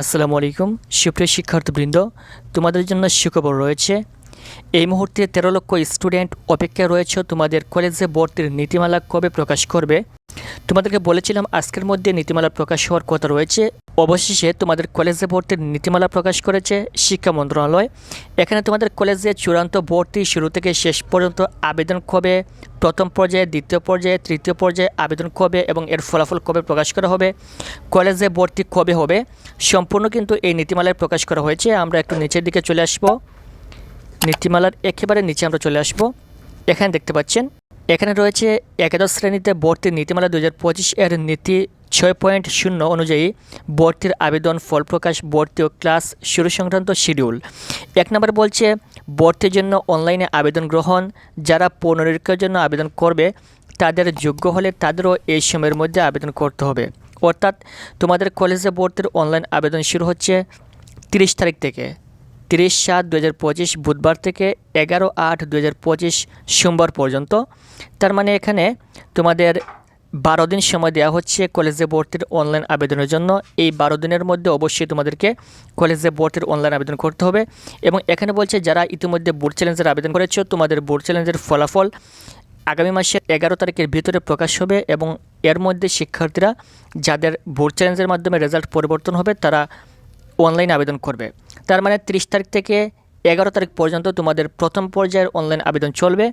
আসসালামু আলাইকুম। সুপ্রিয় শিক্ষার্থীবৃন্দ, তোমাদের জন্য সুখবর রয়েছে। এই মুহূর্তে তেরো লক্ষ স্টুডেন্ট অপেক্ষায় রয়েছে। তোমাদের কলেজে ভর্তির নীতিমালা কবে প্রকাশ করবে? তোমাদেরকে বলেছিলাম আজকের মধ্যে নীতিমালা প্রকাশ হওয়ার কথা রয়েছে। অবশেষে তোমাদের কলেজে ভর্তির নীতিমালা প্রকাশ করেছে শিক্ষা মন্ত্রণালয়। এখানে তোমাদের কলেজে চূড়ান্ত ভর্তি শুরু থেকে শেষ পর্যন্ত আবেদন কবে, প্রথম পর্যায়ে, দ্বিতীয় পর্যায়ে, তৃতীয় পর্যায়ে আবেদন কবে এবং এর ফলাফল কবে প্রকাশ করা হবে, কলেজে ভর্তি কবে হবে, সম্পূর্ণ কিন্তু এই নীতিমালায় প্রকাশ করা হয়েছে। আমরা একটু নিচের দিকে চলে আসব। নীতিমালার একেবারে নিচে আমরা চলে আসব। এখানে দেখতে পাচ্ছেন এখানে রয়েছে একাদশ শ্রেণীতে ভর্তির নীতিমালা দু হাজার পঁচিশ এর নীতি ছয় পয়েন্ট শূন্য অনুযায়ী ভর্তির আবেদন ফল প্রকাশ, ভর্তি ও ক্লাস শুরু সংক্রান্ত শিডিউল। এক নম্বর বলছে, ভর্তির জন্য অনলাইনে আবেদন গ্রহণ, যারা পুনরীক্ষার জন্য আবেদন করবে, তাদের যোগ্য হলে তাদেরও এই সময়ের মধ্যে আবেদন করতে হবে। অর্থাৎ তোমাদের কলেজে ভর্তির অনলাইন আবেদন শুরু হচ্ছে তিরিশ তারিখ থেকে। তিরিশ সাত দু পঁচিশ বুধবার থেকে এগারো আট দু পঁচিশ সোমবার পর্যন্ত। তার মানে এখানে তোমাদের বারো দিন সময় দেওয়া হচ্ছে কলেজে ভর্তির অনলাইন আবেদনের জন্য। এই বারো দিনের মধ্যে অবশ্যই তোমাদেরকে কলেজে ভর্তির অনলাইন আবেদন করতে হবে এবং এখানে বলছে যারা ইতিমধ্যে বোর্ড চ্যালেঞ্জের আবেদন করেছ, তোমাদের বোর্ড চ্যালেঞ্জের ফলাফল আগামী মাসের এগারো তারিখের ভিতরে প্রকাশ হবে এবং এর মধ্যে শিক্ষার্থীরা যাদের বোর্ড চ্যালেঞ্জের মাধ্যমে রেজাল্ট পরিবর্তন হবে, তারা অনলাইন আবেদন করবে। তার মানে তিরিশ তারিখ থেকে এগারো তারিখ পর্যন্ত তোমাদের প্রথম পর্যায়ের অনলাইন আবেদন চলবে।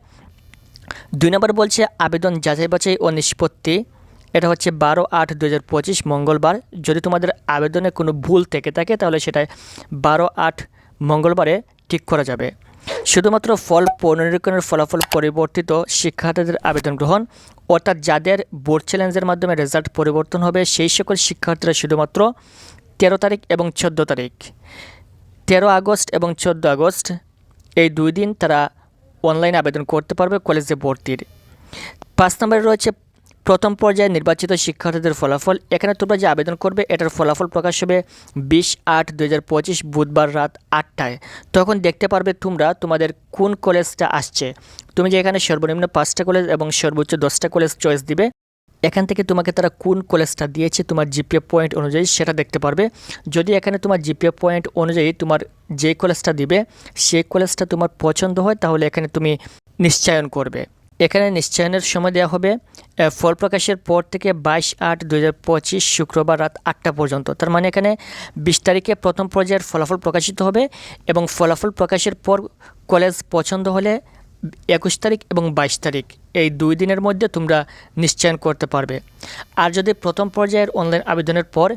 দুই নম্বর বলছে আবেদন যাচাই বাছাই ও নিষ্পত্তি। এটা হচ্ছে বারো আট দু মঙ্গলবার। যদি তোমাদের আবেদনে কোনো ভুল থেকে থাকে, তাহলে সেটাই বারো আট মঙ্গলবারে ঠিক করা যাবে। শুধুমাত্র ফল পুনরীক্ষণের ফলাফল পরিবর্তিত শিক্ষার্থীদের আবেদন গ্রহণ অর্থাৎ যাদের বোর্ড চ্যালেঞ্জের মাধ্যমে রেজাল্ট পরিবর্তন হবে, সেই সকল শিক্ষার্থীরা শুধুমাত্র তেরো তারিখ এবং চোদ্দ তারিখ। তেরো আগস্ট এবং চোদ্দ আগস্ট এই দুই দিন তারা অনলাইন আবেদন করতে পারবে কলেজে ভর্তির। পাঁচ নম্বরে রয়েছে, প্রথম পর্যায়ে নির্বাচিত শিক্ষার্থীদের ফলাফল। এখানে তোমরা যে আবেদন করবে, এটার ফলাফল প্রকাশ হবে বিশ আট দু বুধবার রাত আটটায়। তখন দেখতে পারবে তোমরা তোমাদের কোন কলেজটা আসছে। তুমি যে এখানে সর্বনিম্ন পাঁচটা কলেজ এবং সর্বোচ্চ দশটা কলেজ চয়েস দিবে এখান থেকে তোমাকে তারা কোন কলেজটা দিয়েছে, তোমার জিপিএ পয়েন্ট অনুযায়ী সেটা দেখতে পারবে। যদি এখানে তোমার জিপিএ পয়েন্ট অনুযায়ী তোমার যে কলেজটা দিবে সেই কলেজটা তোমার পছন্দ হয়, তাহলে এখানে তুমি নিশ্চয়ন করবে। এখানে নিশ্চয়নের সময় দেওয়া হবে ফল প্রকাশের পর থেকে বাইশ আট দু শুক্রবার রাত আটটা পর্যন্ত। তার মানে এখানে বিশ তারিখে প্রথম পর্যায়ের ফলাফল প্রকাশিত হবে এবং ফলাফল প্রকাশের পর কলেজ পছন্দ হলে একুশ তারিখ এবং বাইশ তারিখ, এই দুই দিনের মধ্যে তোমরা নিশ্চয়ন করতে পারবে। আর যদি প্রথম পর্যায়ের অনলাইন আবেদনের পর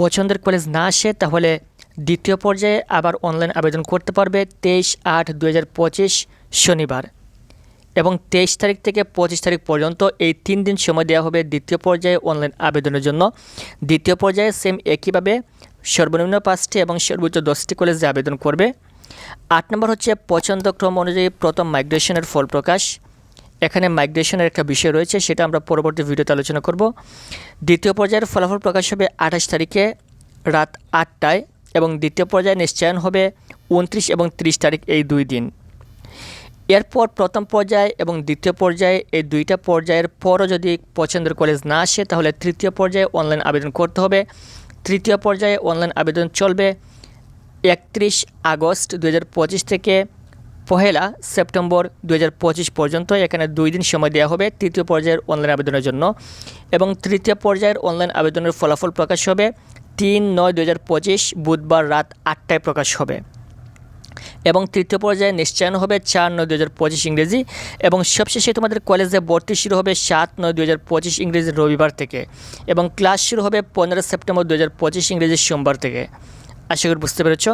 পছন্দের কলেজ না আসে, তাহলে দ্বিতীয় পর্যায়ে আবার অনলাইন আবেদন করতে পারবে তেইশ আট দু শনিবার। এবং তেইশ তারিখ থেকে পঁচিশ তারিখ পর্যন্ত এই তিন দিন সময় দেওয়া হবে দ্বিতীয় পর্যায়ে অনলাইন আবেদনের জন্য। দ্বিতীয় পর্যায়ে সেম একইভাবে সর্বনিম্ন পাঁচটি এবং সর্বোচ্চ দশটি কলেজে আবেদন করবে। আট নম্বর হচ্ছে পছন্দক্রম অনুযায়ী প্রথম মাইগ্রেশনের ফল প্রকাশ। এখানে মাইগ্রেশনের একটা বিষয় রয়েছে, সেটা আমরা পরবর্তী ভিডিওতে আলোচনা করব। দ্বিতীয় পর্যায়ের ফলাফল প্রকাশ হবে আঠাশ তারিখে রাত আটটায় এবং দ্বিতীয় পর্যায়ে নিশ্চয়ন হবে উনত্রিশ এবং ত্রিশ তারিখ এই দুই দিন। এরপর প্রথম পর্যায়ে এবং দ্বিতীয় পর্যায়ে এই দুইটা পর্যায়ের পরও যদি পছন্দের কলেজ না আসে, তাহলে তৃতীয় পর্যায়ে অনলাইন আবেদন করতে হবে। তৃতীয় পর্যায়ে অনলাইন আবেদন চলবে। একত্রিশ আগস্ট দু হাজার পঁচিশ থেকে পহেলা সেপ্টেম্বর দু হাজার পঁচিশ পর্যন্ত এখানে দুই দিন সময় দেওয়া হবে তৃতীয় পর্যায়ের অনলাইন আবেদনের জন্য এবং তৃতীয় পর্যায়ের অনলাইন আবেদনের ফলাফল প্রকাশ হবে তিন নয় দু বুধবার রাত আটটায় প্রকাশ হবে এবং তৃতীয় পর্যায়ে নিশ্চয়ন হবে চার নয় দু হাজার পঁচিশ ইংরেজি এবং সবশেষে তোমাদের কলেজে ভর্তি শুরু হবে সাত নয় দু হাজার পঁচিশ ইংরেজি রবিবার থেকে এবং ক্লাস শুরু হবে পনেরো সেপ্টেম্বর দু পঁচিশ ইংরেজি সোমবার থেকে। আশা করি বুঝতে পেরেছ।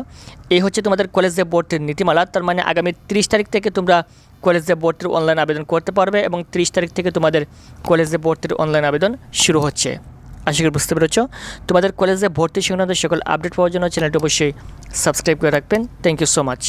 এই হচ্ছে তোমাদের কলেজে বোর্ডের নীতিমালা। তার মানে আগামী ত্রিশ তারিখ থেকে তোমরা কলেজে বোর্ডের অনলাইন আবেদন করতে পারবে এবং ত্রিশ তারিখ থেকে তোমাদের কলেজে বোর্ডের অনলাইন আবেদন শুরু হচ্ছে। আশা করি বুঝতে পেরেছ। তোমাদের কলেজে ভর্তি সংক্রান্ত সকল আপডেট পাওয়ার জন্য চ্যানেলটি অবশ্যই সাবস্ক্রাইব করে রাখবেন। Thank you so much